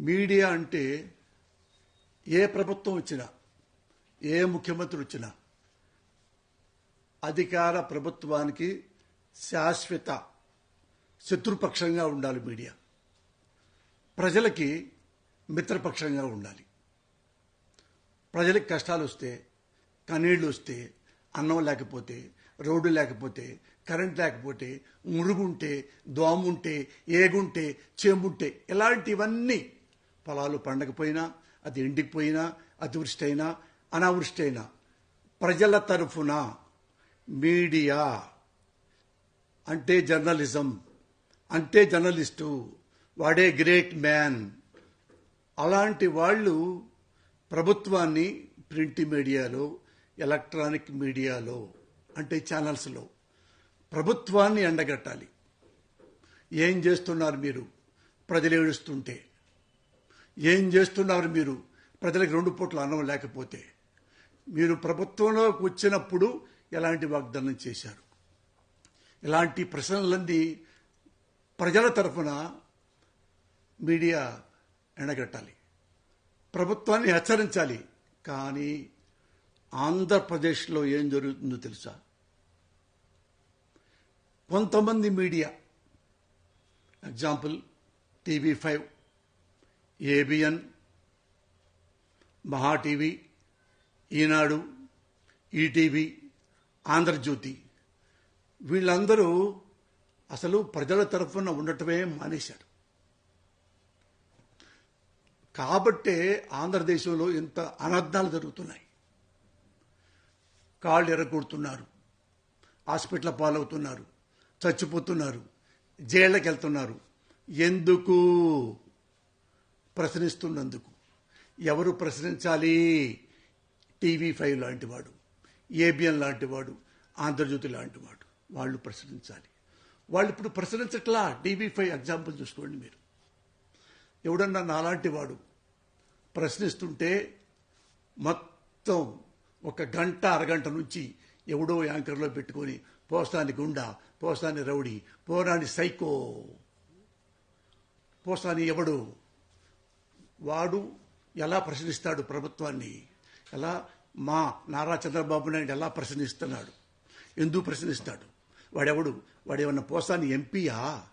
Media అంటే ఏ ప్రభుత్వం వచ్చినా ఏ ముఖ్యమంత్రి వచ్చినా అధికార ప్రభుత్వానికి శాశ్వత శత్రుపక్షంగా ఉండాలి మీడియా. ప్రజలకి మిత్రపక్షంగా ఉండాలి. ప్రజలకు కష్టాలు వస్తే కన్నీళ్ళు వస్తే అన్నం లేకపోతే రోడ్డు లేకపోతే కరెంట్ లేకపోతే మురుగుంటే దోముంటే ఏగుంటే చేంబుంటే ఇలాంటివన్నీ పొలాలు పండకపోయినా అది ఎండిపోయినా అతివృష్టి అయినా అనావృష్టి అయినా ప్రజల తరఫున మీడియా అంటే జర్నలిజం అంటే జర్నలిస్టు వాడే గ్రేట్ మ్యాన్. అలాంటి వాళ్ళు ప్రభుత్వాన్ని ప్రింట్ మీడియాలో ఎలక్ట్రానిక్ మీడియాలో అంటే ఛానల్స్లో ప్రభుత్వాన్ని ఎండగట్టాలి. ఏం చేస్తున్నారు మీరు? ప్రజలు ఏడుస్తుంటే ఏం చేస్తున్నారు మీరు? ప్రజలకు రెండు పూట్ల అన్నం లేకపోతే. మీరు ప్రభుత్వంలోకి వచ్చినప్పుడు ఎలాంటి వాగ్దానం చేశారు? ఇలాంటి ప్రశ్నలన్నీ ప్రజల తరఫున మీడియా ఎండగట్టాలి ప్రభుత్వాన్ని హెచ్చరించాలి. కానీ ఆంధ్రప్రదేశ్లో ఏం జరుగుతుందో తెలుసా? కొంతమంది media example TV five ABN Maha TV Eenadu ETV Andhrajyothi. వీళ్ళందరూ అసలు ప్రజల తరఫున ఉండటమే మానేశారు. కాబట్టే ఆంధ్రదేశంలో ఇంత అనర్థాలు జరుగుతున్నాయి. కాళ్ళు ఎరగొడుతున్నారు. హాస్పిటల్ పాలవుతున్నారు. చచ్చిపోతున్నారు. జైళ్ళకి వెళ్తున్నారు ఎందుకు? ప్రశ్నిస్తున్నందుకు. ఎవరు ప్రశ్నించాలి? టీవీ ఫైవ్ లాంటివాడు ఏబిఎన్ లాంటివాడు ఆంధ్రజ్యోతి లాంటివాడు వాళ్ళు ప్రశ్నించాలి. వాళ్ళు ఇప్పుడు ప్రశ్నించట్లా? టీవీ ఫైవ్ ఎగ్జాంపుల్ చూసుకోండి మీరు. ఎవడన్నా నాలాంటి వాడు ప్రశ్నిస్తుంటే మొత్తం ఒక గంట అరగంట నుంచి ఎవడో యాంకర్లో పెట్టుకొని పోస్తాని గుండా పోస్తాని రౌడీ పోరాని సైకో పోస్తాని ఎవడు? వాడు ఎలా ప్రశ్నిస్తాడు ప్రభుత్వాన్ని? ఎలా మా నారా చంద్రబాబు నాయుడు ఎలా ప్రశ్నిస్తున్నాడు? ఎందుకు ప్రశ్నిస్తాడు? వాడెవడు? వాడేమన్నా పోసాని ఎంపీయా?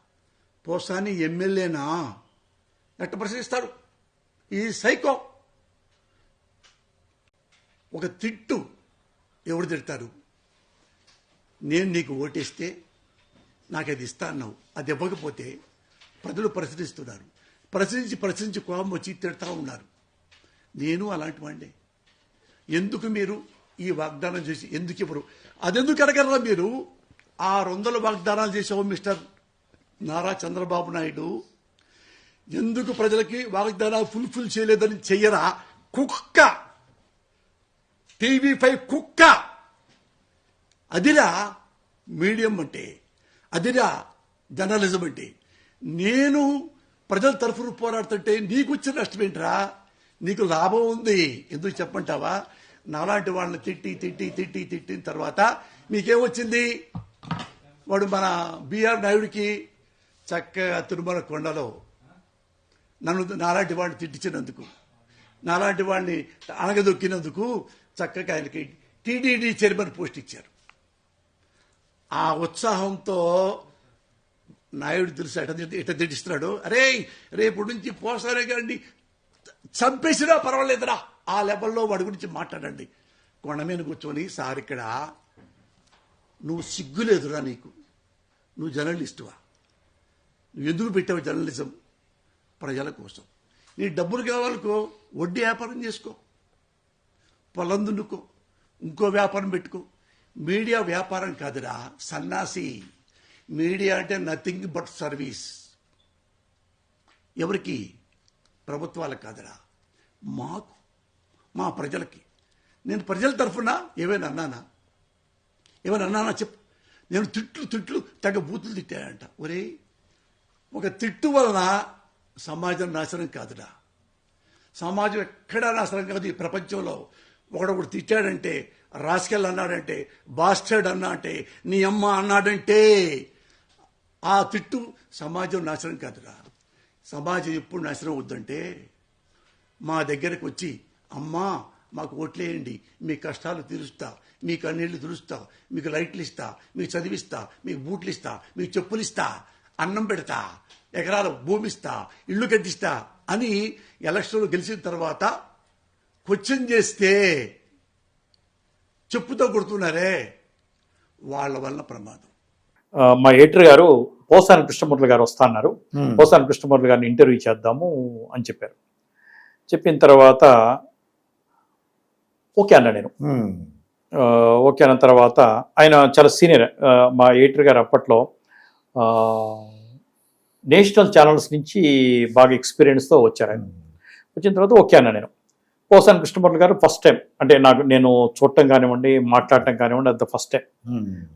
పోసాని ఎమ్మెల్యేనా? ఎట్ట ప్రశ్నిస్తాడు. ఈ సైకో. ఒక తిట్టు ఎవడు తిడతారు నేను నీకు ఓటేస్తే నాకు అది ఇస్తా అన్నావు. అది ఇవ్వకపోతే ప్రజలు ప్రశ్నిస్తున్నారు. ప్రశ్నించి ప్రశ్నించి కోపం వచ్చి తిడతా ఉన్నారు. నేను అలాంటి వాడిని ఎందుకు మీరు ఈ వాగ్దానం చేసి ఎందుకు ఇవ్వరు? అదెందుకు అడగరా మీరు? ఆరు వందల వాగ్దానాలు చేసావు మిస్టర్ నారా చంద్రబాబు నాయుడు. ఎందుకు ప్రజలకి వాగ్దానాలు ఫుల్ఫిల్ చేయలేదని చెయ్యరా? కుక్క. టీవీ ఫైవ్ కుక్క. అదిరా మీడియం అంటే అదిరా జర్నలిజం అంటే. నేను ప్రజల తరఫున పోరాడుతుంటే నీకు వచ్చిన నష్టం ఏంట్రా? నీకు లాభం ఉంది. ఎందుకు చెప్పంటావా నాలాంటి వాళ్ళని తిట్టి తిట్టి తిట్టి తిట్టిన తర్వాత మీకేమొచ్చింది? వాడు మన బిఆర్ నాయుడికి చక్కగా తిరుమల కొండలో నన్ను నాలాంటి వాడిని తిట్టించినందుకు నాలాంటి వాడిని అనగదొక్కినందుకు చక్కగా ఆయనకి టీడీడీ చైర్మన్ పోస్ట్ ఇచ్చారు. ఆ ఉత్సాహంతో నాయుడు తెలుసు ఎట ఎట తిట్టిస్తున్నాడు? అరే రేపు నుంచి పోసారే కానీ చంపేసినా పర్వాలేదురా. ఆ లెవెల్లో వాడి గురించి మాట్లాడండి. కొండ మీద కూర్చొని సార్ ఇక్కడ నువ్వు సిగ్గులేదురా నీకు. నువ్వు జర్నలిస్టువా. నువ్వు ఎందుకు పెట్టావు జర్నలిజం ప్రజల కోసం? నీ డబ్బులు కావాలనుకో వడ్డీ వ్యాపారం చేసుకో. పొలం దున్నుకో. ఇంకో వ్యాపారం పెట్టుకో. మీడియా వ్యాపారం కాదురా సన్నాసి. మీడియా అంటే నథింగ్ బట్ సర్వీస్. ఎవరికి? ప్రభుత్వాలకు కాదురా. మాకు మా ప్రజలకి. నేను ప్రజల తరఫున ఏమైనా అన్నానా? ఏమైనా అన్నానా చెప్పు. నేను తిట్లు తిట్లు తగ్గ బూతులు తిట్టానంట. ఒరే ఒక తిట్టు వలన సమాజం నాశనం కాదురా. సమాజం ఎక్కడా నాశనం కాదు ఈ ప్రపంచంలో. ఒకడొకడు తిట్టాడంటే రాసుకెళ్ళి అన్నాడంటే బాస్టర్డ్ అన్నా అంటే నీ అమ్మ అన్నాడంటే ఆ తిట్టు సమాజం నాశనం కాదురా. సమాజం ఎప్పుడు నాశనం అవుద్దంటే మా దగ్గరకు వచ్చి అమ్మా మాకు ఓట్లేయండి మీ కష్టాలు తీరుస్తా మీ కన్నీళ్ళు తుడుస్తా మీకు లైట్లు ఇస్తా మీకు చదివిస్తా మీకు బూట్లు ఇస్తా మీకు చెప్పులు ఇస్తా అన్నం పెడతా ఎకరాల భూమి ఇస్తా ఇల్లు కట్టిస్తా అని ఎలక్షన్లు గెలిచిన తర్వాత క్వశ్చన్ చేస్తే చెప్పుతో కొడుతున్నారే వాళ్ళ వల్ల ప్రమాదం. మా ఏటర్ గారు పోసాని కృష్ణమూర్తి గారు వస్తా అన్నారు పోసాని కృష్ణమూర్తి గారిని ఇంటర్వ్యూ చేద్దాము అని చెప్పారు. చెప్పిన తర్వాత ఓకే అన్నా నేను. ఓకే అన్న తర్వాత ఆయన చాలా సీనియర్ మా ఎడిటర్ గారు అప్పట్లో నేషనల్ ఛానల్స్ నుంచి బాగా ఎక్స్పీరియన్స్తో వచ్చారు ఆయన. వచ్చిన తర్వాత ఓకే అన్నా నేను. పోసాని కృష్ణమూర్తి గారు ఫస్ట్ టైం అంటే నాకు నేను చూడటం కానివ్వండి మాట్లాడటం కానివ్వండి అది ఫస్ట్ టైం.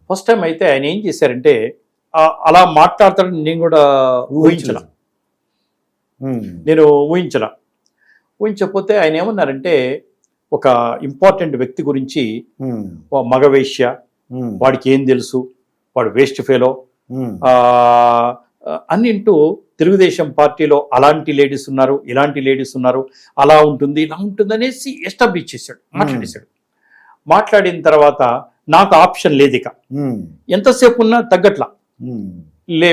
ఫస్ట్ టైం అయితే ఆయన ఏం చేశారంటే అలా మాట్లాడతాడని నేను కూడా ఊహించల నేను ఊహించల ఊహించకపోతే ఆయన ఏమన్నారంటే ఒక ఇంపార్టెంట్ వ్యక్తి గురించి ఓ మగవేశ్య వాడికి ఏం తెలుసు వాడు వేస్ట్ ఫెలో అన్నింటూ తెలుగుదేశం పార్టీలో అలాంటి లేడీస్ ఉన్నారు ఇలాంటి లేడీస్ ఉన్నారు అలా ఉంటుంది ఇలా ఉంటుంది అనేసి ఎస్టాబ్లిష్ చేశాడు మాట్లాడేశాడు. మాట్లాడిన తర్వాత నాకు ఆప్షన్ లేదు ఇక ఎంతసేపు ఉన్నా తగ్గట్లా. లే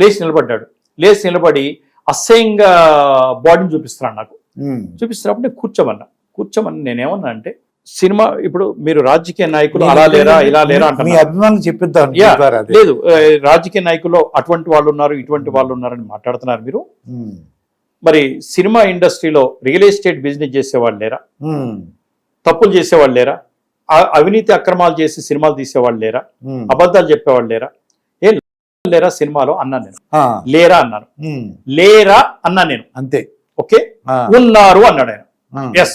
లేచి నిలబడ్డాడు. లేచి నిలబడి అసహ్యంగా బాడీని చూపిస్తున్నాడు నాకు. చూపిస్తున్నప్పుడు నేను కూర్చోమన్నా కూర్చోమని నేనేమన్నా అంటే సినిమా ఇప్పుడు మీరు రాజకీయ నాయకులు అలా లేరా ఇలా లేరా అంటున్నారు. చెప్పిద్దాం లేదు రాజకీయ నాయకులు అటువంటి వాళ్ళు ఉన్నారు ఇటువంటి వాళ్ళు ఉన్నారని మాట్లాడుతున్నారు మీరు. మరి సినిమా ఇండస్ట్రీలో రియల్ ఎస్టేట్ బిజినెస్ చేసేవాళ్ళు లేరా. తప్పులు చేసేవాళ్ళు లేరా? అవినీతి అక్రమాలు చేసి సినిమాలు తీసేవాళ్ళు లేరా. అబద్ధాలు చెప్పేవాళ్ళు లేరా? లేరా సినిమాలో అన్నాను నేను. లేరా అన్నాను. లేరా అన్నాను నేను. అంతే. ఓకే. ఉన్నారు అన్నాడు ఆయన. ఎస్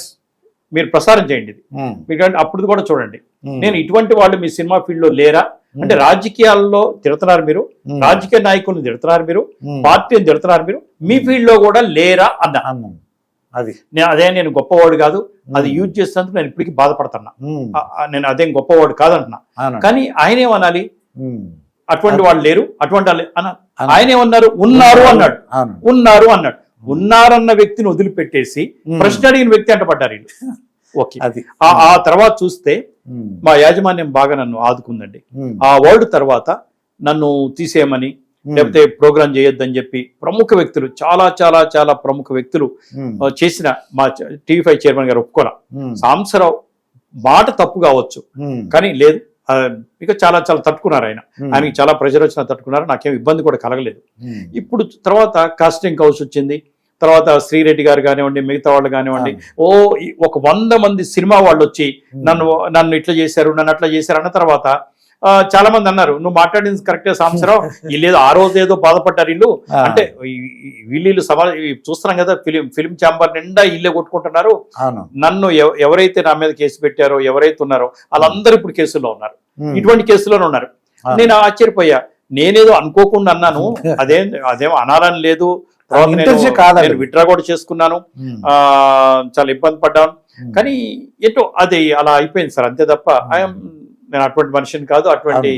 మీరు ప్రసారం చేయండి ఇది. అప్పుడు కూడా చూడండి. నేను ఇటువంటి వాళ్ళు మీ సినిమా ఫీల్డ్లో లేరా అంటే రాజకీయాల్లో తిడుతున్నారు మీరు. రాజకీయ నాయకులను తిడుతున్నారు మీరు. పార్టీని తిడుతున్నారు మీరు. మీ ఫీల్డ్లో కూడా లేరా అన్నా. అది. నేను అదే నేను గొప్పవాడు కాదు. అది యూజ్ చేసినందుకు నేను ఇప్పటికీ బాధపడుతున్నా. నేను అదేం గొప్పవాడు కాదంటున్నా. కానీ ఆయన ఏమనాలి. అటువంటి వాళ్ళు లేరు అటువంటి. ఆయన ఏమన్నారు? ఉన్నారు అన్నాడు. ఉన్నారు అన్నాడు. ఉన్నారన్న వ్యక్తిని వదిలిపెట్టేసి. ప్రశ్న అడిగిన వ్యక్తి అంట పడ్డారు వీళ్ళు ఓకే. అది. ఆ- తర్వాత చూస్తే. మా యాజమాన్యం బాగా నన్ను ఆదుకుందండి. ఆ వర్డ్ తర్వాత నన్ను తీసేయమని. లేకపోతే ప్రోగ్రామ్ చేయొద్దని చెప్పి ప్రముఖ వ్యక్తులు చాలా చాలా చాలా ప్రముఖ వ్యక్తులు చేసిన మా టీవీ ఫైవ్ చైర్మన్ గారు ఒప్పుకోరా. సాంబశివరావు మాట తప్పు కావచ్చు. కానీ లేదు. ఇక చాలా చాలా తట్టుకున్నారు ఆయన ఉమ్. ఆయనకి చాలా ప్రెజర్ వచ్చినా తట్టుకున్నారు నాకేం ఇబ్బంది కూడా కలగలేదు ఉమ్. ఇప్పుడు తర్వాత కాస్టింగ్ హౌస్ వచ్చింది తర్వాత శ్రీరెడ్డి గారు కానివ్వండి మిగతా వాళ్ళు కానివ్వండి ఓ ఈ ఒక వంద మంది సినిమా వాళ్ళు వచ్చి నన్ను నన్ను ఇట్లా చేశారు నన్ను అట్లా చేశారు అన్న తర్వాత చాలా మంది అన్నారు నువ్వు మాట్లాడింది కరెక్టే సాంబశివరావు. వీళ్ళు ఏదో ఆ రోజు ఏదో బాధపడ్డారు వీళ్ళు. ఆ. అంటే వీళ్ళు సమా ఈ చూస్తున్నాం కదా ఫిలిం ఫిలిం ఛాంబర్ నిండా ఇల్లే కొట్టుకుంటున్నారు. నన్ను ఎవ- ఎవరైతే నా మీద కేసు పెట్టారో ఎవరైతే ఉన్నారో వాళ్ళందరూ ఇప్పుడు కేసుల్లో ఉన్నారు. ఇటువంటి కేసులోనే ఉన్నారు. నేను ఆశ్చర్యపోయా. నేనేదో అనుకోకుండా అన్నాను అదేం అదేం అనాలని లేదు. నేను- విత్డ్రా కూడా చేసుకున్నాను. చాలా ఇబ్బంది పడ్డాను. కానీ ఏంటో అది అలా అయిపోయింది సార్ అంతే తప్ప. ఐఎమ్ నేను అటువంటి మనిషిని కాదు అటువంటి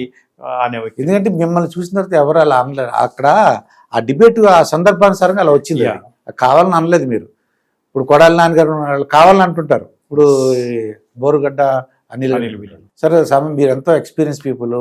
అనే ఎందుకంటే మిమ్మల్ని చూసిన తర్వాత ఎవరు అలా అనలేరు. అక్కడ ఆ డిబేట్ ఆ సందర్భానుసారంగా అలా వచ్చింది. కావాలని అనలేదు మీరు. ఇప్పుడు కొడాలి నాన్నగారు కావాలని అంటుంటారు. ఇప్పుడు బోరుగడ్డ అనిల్. సరే సమ మీరు ఎంతో ఎక్స్పీరియన్స్ పీపుల్.